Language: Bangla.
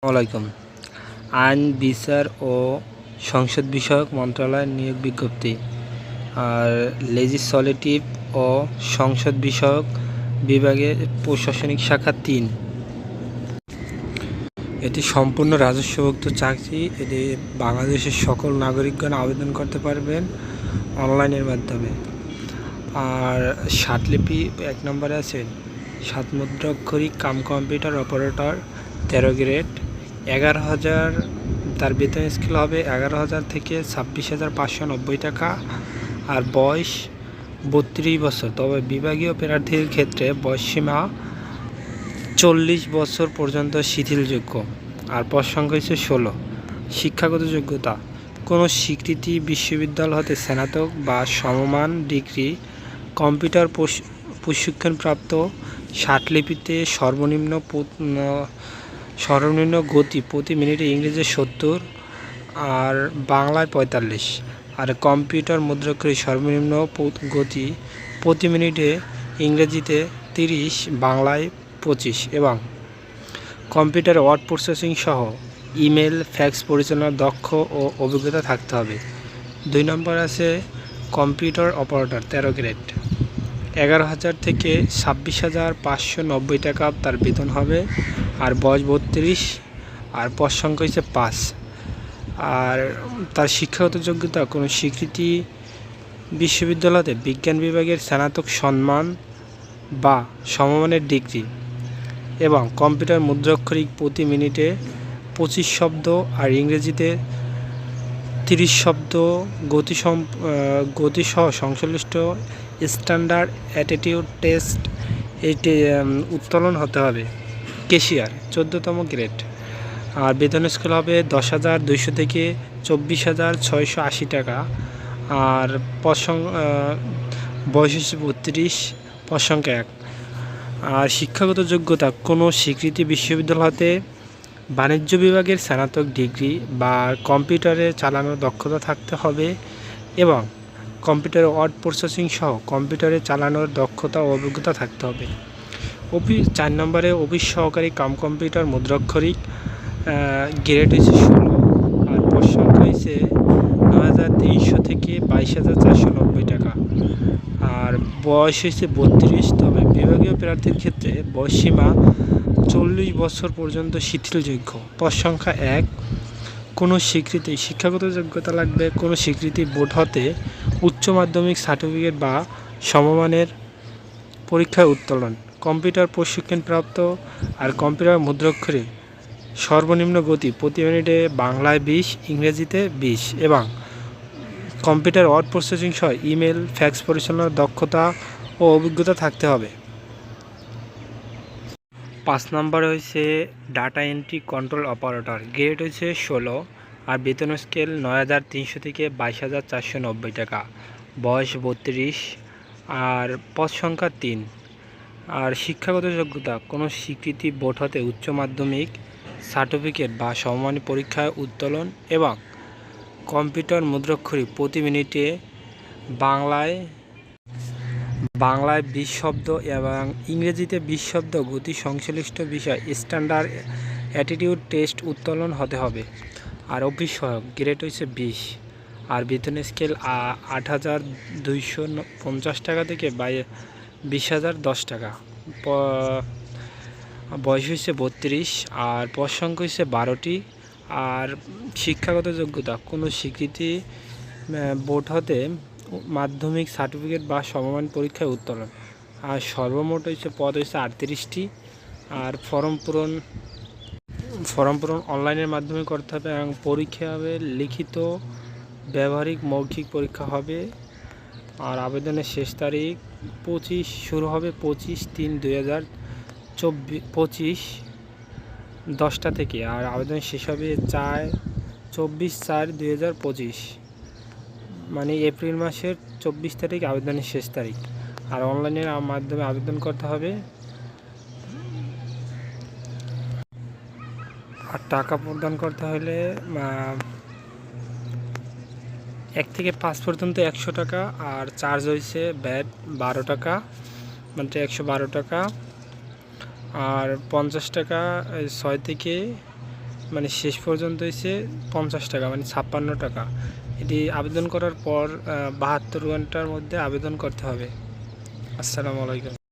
আসসালামাইকুম আইন, বিচার ও সংসদ বিষয়ক মন্ত্রণালয়ের নিয়োগ বিজ্ঞপ্তি। আর লেজিসলেটিভ ও সংসদ বিষয়ক বিভাগের প্রশাসনিক শাখা তিন। এটি সম্পূর্ণ রাজস্বভুক্ত চাকরি। এটি বাংলাদেশের সকল নাগরিকগণ আবেদন করতে পারবেন অনলাইনের মাধ্যমে। আর ষাটলিপি এক নম্বরে আছে সাত মুদ্রাক্ষরিক কাম কম্পিউটার অপারেটর, তেরো গ্রেড। এগারো হাজার, তার বেতন স্কেল হবে এগারো হাজার থেকে ছাব্বিশ হাজার পাঁচশো নব্বই টাকা। আর বয়স বত্রিশ বছর। তবে বিভাগীয় প্রার্থীর ক্ষেত্রে বয়সসীমা চল্লিশ বছর পর্যন্ত শিথিলযোগ্য। আর পদ হচ্ছে ষোলো। শিক্ষাগত যোগ্যতা। কোনো স্বীকৃতি বিশ্ববিদ্যালয় হতে স্নাতক বা সমমান ডিগ্রি, কম্পিউটার প্রশ- প্রশিক্ষণপ্রাপ্ত ষাটলিপিতে সর্বনিম্ন সর্বনিম্ন গতি প্রতি মিনিটে ইংরেজি সত্তর আর বাংলায় পঁয়তাল্লিশ। আর কম্পিউটার মুদ্রাক্ষরী সর্বনিম্ন গতি প্রতি মিনিটে ইংরেজিতে তিরিশ, বাংলায় পঁচিশ এবং কম্পিউটার ওয়ার্ড প্রসেসিং সহ ইমেল, ফ্যাক্স পরিচালনার দক্ষ ও অভিজ্ঞতা থাকতে হবে। দুই নম্বর আছে কম্পিউটার অপারেটর, তেরো গ্রেড। এগারো হাজার থেকে ছাব্বিশ হাজার পাঁচশো নব্বই টাকা তার বেতন হবে, আর বয়স বত্রিশ, আর পদ সংখ্যা হচ্ছে পাঁচ। আর তার শিক্ষাগত যোগ্যতা, কোনো স্বীকৃতি বিশ্ববিদ্যালয়তে বিজ্ঞান বিভাগের স্নাতক সম্মান বা সমমানের ডিগ্রি এবং কম্পিউটার মুদ্রাক্ষরিক প্রতি মিনিটে পঁচিশ শব্দ আর ইংরেজিতে তিরিশ শব্দ গতি সম গতিসহ সংশ্লিষ্ট স্ট্যান্ডার্ড অ্যাটিটিউড টেস্ট এটি উত্তোলন হতে হবে। কেশিয়ার, চোদ্দোতম গ্রেড আর বেতন স্কেল হবে দশ হাজার দুইশো থেকে চব্বিশ হাজার ছয়শো আশি টাকা। আর পদ সং- বয়স বত্রিশ সংখ্যা এক। আর শিক্ষাগত যোগ্যতা, কোনো স্বীকৃতি বিশ্ববিদ্যালয় হতে বাণিজ্য বিভাগের স্নাতক ডিগ্রি বা কম্পিউটারে চালানোর দক্ষতা থাকতে হবে এবং কম্পিউটারে ওয়ার্ড প্রসেসিং সহ কম্পিউটারে চালানোর দক্ষতা ও অভিজ্ঞতা থাকতে হবে। অফিস চার নম্বরে অফিস সহকারী কাম কম্পিউটার মুদ্রাক্ষরিক গ্রেড হয়েছে ষোলো আর পদ সংখ্যা হয়েছে নয় হাজার তিনশো থেকে বাইশ হাজার চারশো নব্বই টাকা। আর বয়স হয়েছে বত্রিশ, তবে বিভাগীয় প্রার্থীর ক্ষেত্রে বয়সসীমা চল্লিশ বছর পর্যন্ত শিথিলযোগ্য। পদ সংখ্যা এক কোনো স্বীকৃতি, শিক্ষাগত যোগ্যতা লাগবে কোনো স্বীকৃতি বোর্ড হতে উচ্চ মাধ্যমিক সার্টিফিকেট বা সমমানের পরীক্ষায় উত্তোলন। কম্পিউটার প্রশিক্ষণপ্রাপ্ত আর কম্পিউটার মুদ্রাক্ষরে সর্বনিম্ন গতি প্রতি মিনিটে বাংলায় বিশ, ইংরেজিতে বিশ এবং কম্পিউটার ওয়ার্ড প্রসেসিং সহ ইমেল, ফ্যাক্স পরিচালনার দক্ষতা ও অভিজ্ঞতা থাকতে হবে। পাঁচ নম্বর হয়েছে data entry control operator grade হয়েছে ষোলো, আর বেতন স্কেল নয় হাজার তিনশো থেকে বাইশ হাজার চারশো নব্বই টাকা। বয়স বত্রিশ, আর পদ সংখ্যা তিন। আর শিক্ষাগত যোগ্যতা, কোনো স্বীকৃতি বোর্ড হতে উচ্চ মাধ্যমিক সার্টিফিকেট বা সমমানী পরীক্ষায় উত্তোলন এবং কম্পিউটার মুদ্রাক্ষরী প্রতি মিনিটে বাংলায় বাংলায় বিশ শব্দ এবং ইংরেজিতে বিশ শব্দ গতি সংশ্লিষ্ট বিষয়, স্ট্যান্ডার্ড অ্যাটিটিউড টেস্ট উত্তোলন হতে হবে। আর সহায়ক গ্রেড হচ্ছে বিশ। আর বেতন স্কেল আট হাজার দুইশো পঞ্চাশ টাকা থেকে বাই, বিশ হাজার দশ টাকা। বয়স হয়েছে বত্রিশ, আর পদ হচ্ছে বারোটি। আর শিক্ষাগত যোগ্যতা, কোনো স্বীকৃতি বোর্ড হতে মাধ্যমিক সার্টিফিকেট বা সমমান পরীক্ষায় উত্তোলন আর সর্বমোট হচ্ছে পদ হচ্ছে আটত্রিশটি। আর ফর্ম পূরণ ফর্ম পূরণ অনলাইনের মাধ্যমে করতে হবে এবং পরীক্ষা হবে, লিখিত, ব্যবহারিক, মৌখিক পরীক্ষা হবে। আর আবেদনের শেষ তারিখ পঁচিশ, শুরু হবে পঁচিশ তিন দুই হাজার চব্বিশ পঁচিশ দশটা থেকে। আর আবেদন শেষ হবে চার, চব্বিশ চার দুই হাজার পঁচিশ। মানে এপ্রিল মাসের চব্বিশ তারিখ, আবেদনের শেষ তারিখ। আর অনলাইনের মাধ্যমে আবেদন করতে হবে। আর টাকা প্রদান করতে হলে এক থেকে পাঁচ পর্যন্ত একশো টাকা, আর চার্জ হয়েছে ব্যাট বারো টাকা মানে একশো বারো টাকা। আর পঞ্চাশ টাকা ছয় থেকে মানে শেষ পর্যন্ত এসে পঞ্চাশ টাকা মানে ছাপ্পান্ন টাকা। এটি আবেদন করার পর বাহাত্তর ঘণ্টার মধ্যে আবেদন করতে হবে। আসসালামু আলাইকুম।